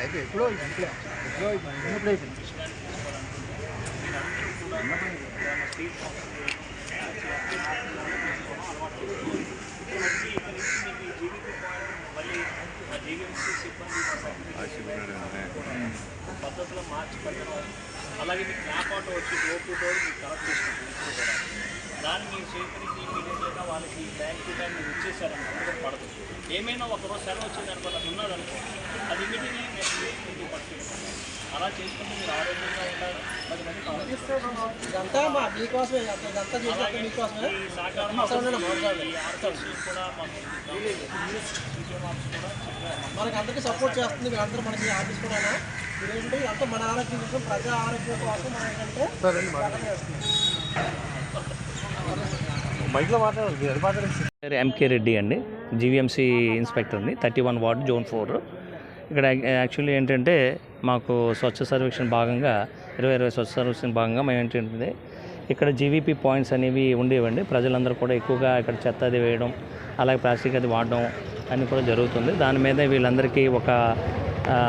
అయితే ఎప్పుడో ఇంట్లో ఎప్పుడో ఎప్పుడు అయిపోయింది పద్ధతిలో మార్చి పెట్టడం అలాగే మీకు మ్యాప్ అవుట్ వచ్చి టు డోర్ మీకు కలెక్ట్ చేసుకుంటాం దాన్ని మీరు సేకరించి ఇమీడియట్గా వాళ్ళకి బ్యాంక్ టు బ్యాంక్ మీరు ఇచ్చేసారని అందులో పడదు. ఏమైనా ఒకరోజు సెలవు వచ్చింది అనుకో అది ఉన్నదనుకో అది ఇమీడియట్లీ నెక్స్ట్ వీక్ మీకు పట్టుకుంటాం అలా చేసుకుంటే మీరు ఆరోగ్యంగా ఉంటారు పది మంది సహకారం నేను కూడా మనకి అందరికీ సపోర్ట్ చేస్తుంది వీళ్ళందరూ మనకి ఆఫీస్ కూడా ఇదేంటి? అంతా మన ఆరోగ్యం కోసం ప్రజా ఆరోగ్యం కోసం మనం ఏంటంటే ప్రకటన చేస్తున్నాం. పేరు ఎంకే రెడ్డి అండి. GVMC ఇన్స్పెక్టర్ని thirty one ward zone four. ఇక్కడ యాక్చువల్లీ ఏంటంటే మాకు స్వచ్ఛ సర్వేక్షణ భాగంగా ఇరవై ఇరవై స్వచ్ఛ సర్వేక్షణ భాగంగా మేము ఏంటంటే ఇక్కడ జీవీపీ పాయింట్స్ అనేవి ఉండేవండి. ప్రజలందరూ కూడా ఎక్కువగా ఇక్కడ చెత్త అది వేయడం అలాగే ప్లాస్టిక్ అది వాడడం అన్నీ కూడా జరుగుతుంది. దాని మీద వీళ్ళందరికీ ఒక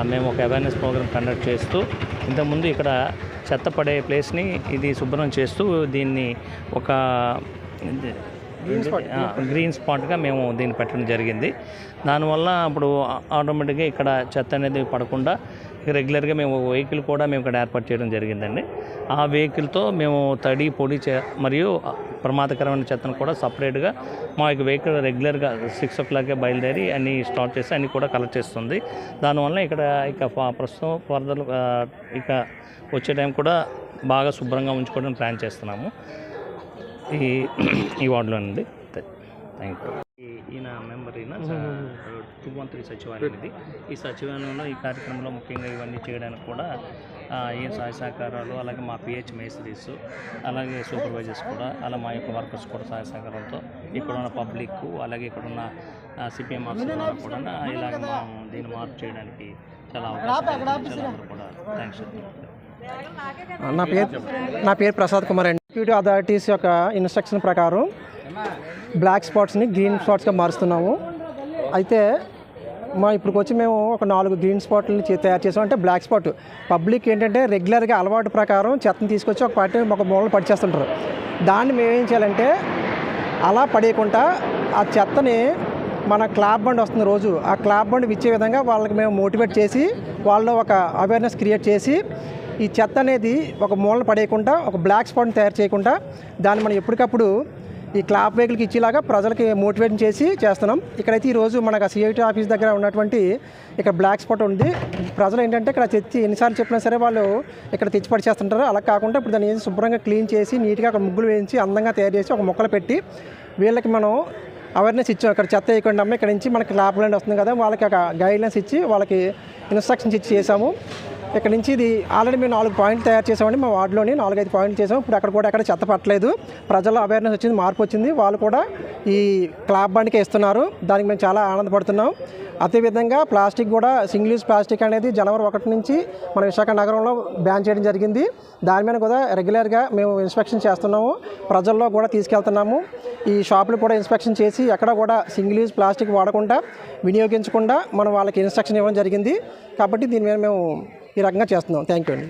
మేము ఒక అవేర్నెస్ ప్రోగ్రామ్ కండక్ట్ చేస్తూ ఇంతకుముందు ఇక్కడ చెత్త పడే ప్లేస్ని ఇది శుభ్రం చేస్తూ దీన్ని ఒక గ్రీన్ స్పాట్గా మేము దీన్ని పెట్టడం జరిగింది. దానివల్ల అప్పుడు ఆటోమేటిక్గా ఇక్కడ చెత్త అనేది పడకుండా రెగ్యులర్గా మేము వెహికల్ కూడా మేము ఇక్కడ ఏర్పాటు చేయడం జరిగిందండి. ఆ వెహికల్తో మేము తడి పొడి చే మరియు ప్రమాదకరమైన చెత్తను కూడా సపరేట్గా మా యొక్క వెహికల్ రెగ్యులర్గా సిక్స్ ఓ క్లాక్కే బయలుదేరి అన్ని స్టార్ట్ చేసి అన్ని కూడా కలెక్ట్ చేస్తుంది. దానివల్ల ఇక్కడ ఇక ప్రస్తుతం ఫర్దర్ ఇక వచ్చే టైం కూడా బాగా శుభ్రంగా ఉంచుకోవడం ప్లాన్ చేస్తున్నాము. ఈ ఈ వార్డులో నుండి. థ్యాంక్ యూ ఈయన మెంబర్ ఈయన టూ వన్ త్రీ సచివాలయం ఇది. ఈ సచివాలయంలో ఈ కార్యక్రమంలో ముఖ్యంగా ఇవన్నీ చేయడానికి కూడా ఆ, ఈయన సహాయ సహకారాలు అలాగే మా పిహెచ్ మేస్త్రీస్ అలాగే సూపర్వైజర్స్ కూడా అలా మా యొక్క వర్కర్స్ కూడా సహాయ సహకారంతో ఇక్కడ ఉన్న పబ్లిక్ అలాగే ఇక్కడ ఉన్న సిపిఎం ఆఫీసర్ కూడా ఇలాగ మనం దీన్ని మార్పు చేయడానికి చాలా అవకాశం కూడా థ్యాంక్స్ నా పేరు నా పేరు ప్రసాద్ కుమార్ అండి. ఎగ్జిక్యూటివ్ అథారిటీస్ యొక్క ఇన్స్ట్రక్షన్ ప్రకారం బ్లాక్ స్పాట్స్ని గ్రీన్ స్పాట్స్గా మారుస్తున్నాము. అయితే మా ఇప్పుడు వచ్చి మేము ఒక నాలుగు గ్రీన్ స్పాట్లని తయారు చేసాం. అంటే బ్లాక్ స్పాట్ పబ్లిక్ ఏంటంటే రెగ్యులర్గా అలవాటు ప్రకారం చెత్తని తీసుకొచ్చి ఒక పార్టీ ఒక మూలలు పడిచేస్తుంటారు దాన్ని మేము ఏం చేయాలంటే అలా పడేయకుండా ఆ చెత్తని మన క్లాబ్ బండ్ వస్తుంది రోజు. ఆ క్లాబ్ బండ్ ఇచ్చే విధంగా వాళ్ళకి మేము మోటివేట్ చేసి వాళ్ళు ఒక అవేర్నెస్ క్రియేట్ చేసి ఈ చెత్త అనేది ఒక మూలన పడేయకుండా ఒక బ్లాక్ స్పాట్ని తయారు చేయకుండా దాన్ని మనం ఎప్పటికప్పుడు ఈ క్లాప్ వెహికల్కి ఇచ్చేలాగా ప్రజలకి మోటివేట్ చేసి చేస్తున్నాం. ఇక్కడైతే ఈరోజు మనకు సిఐటి ఆఫీస్ దగ్గర ఉన్నటువంటి ఇక్కడ బ్లాక్ స్పాట్ ఉంది. ప్రజలు ఏంటంటే ఇక్కడ తెచ్చి ఎన్నిసార్లు చెప్పినా సరే వాళ్ళు ఇక్కడ తెచ్చి పడిచేస్తుంటారు అలా కాకుండా ఇప్పుడు దాన్ని శుభ్రంగా క్లీన్ చేసి నీట్గా అక్కడ ముగ్గులు వేయించి అందంగా తయారు చేసి ఒక మొక్కలు పెట్టి వీళ్ళకి మనం అవేర్నెస్ ఇచ్చాం. ఇక్కడ చెత్త వేయకుండా అమ్మ ఇక్కడ నుంచి మనకి ల్యాబ్ ల్యాండ్ వస్తుంది కదా వాళ్ళకి ఒక గైడ్లైన్స్ ఇచ్చి వాళ్ళకి ఇన్స్ట్రక్షన్స్ ఇచ్చి చేసాము ఇక్కడ నుంచి ఇది ఆల్రెడీ మేము నాలుగు పాయింట్లు తయారు చేసామండి. మా వార్డులోని నాలుగైదు పాయింట్లు చేసాం. ఇప్పుడు అక్కడ కూడా ఎక్కడ చెత్త పట్టలేదు. ప్రజల అవేర్నెస్ వచ్చింది మార్పు వచ్చింది. వాళ్ళు కూడా ఈ క్లాబ్ బండికి ఇస్తున్నారు. దానికి మేము చాలా ఆనందపడుతున్నాం. అదేవిధంగా ప్లాస్టిక్ కూడా సింగిల్ యూజ్ ప్లాస్టిక్ అనేది జనవరి ఒకటి నుంచి మన విశాఖ నగరంలో బ్యాన్ చేయడం జరిగింది. దాని మీద కూడా రెగ్యులర్గా మేము ఇన్స్పెక్షన్ చేస్తున్నాము. ప్రజల్లో కూడా తీసుకెళ్తున్నాము. ఈ షాపులు కూడా ఇన్స్పెక్షన్ చేసి ఎక్కడ కూడా సింగిల్ యూజ్ ప్లాస్టిక్ వాడకుండా వినియోగించకుండా మనం వాళ్ళకి ఇన్స్ట్రక్షన్ ఇవ్వడం జరిగింది. కాబట్టి దీని మీద మేము ఈ రకంగా చేస్తున్నాం. థ్యాంక్ యూ అండి.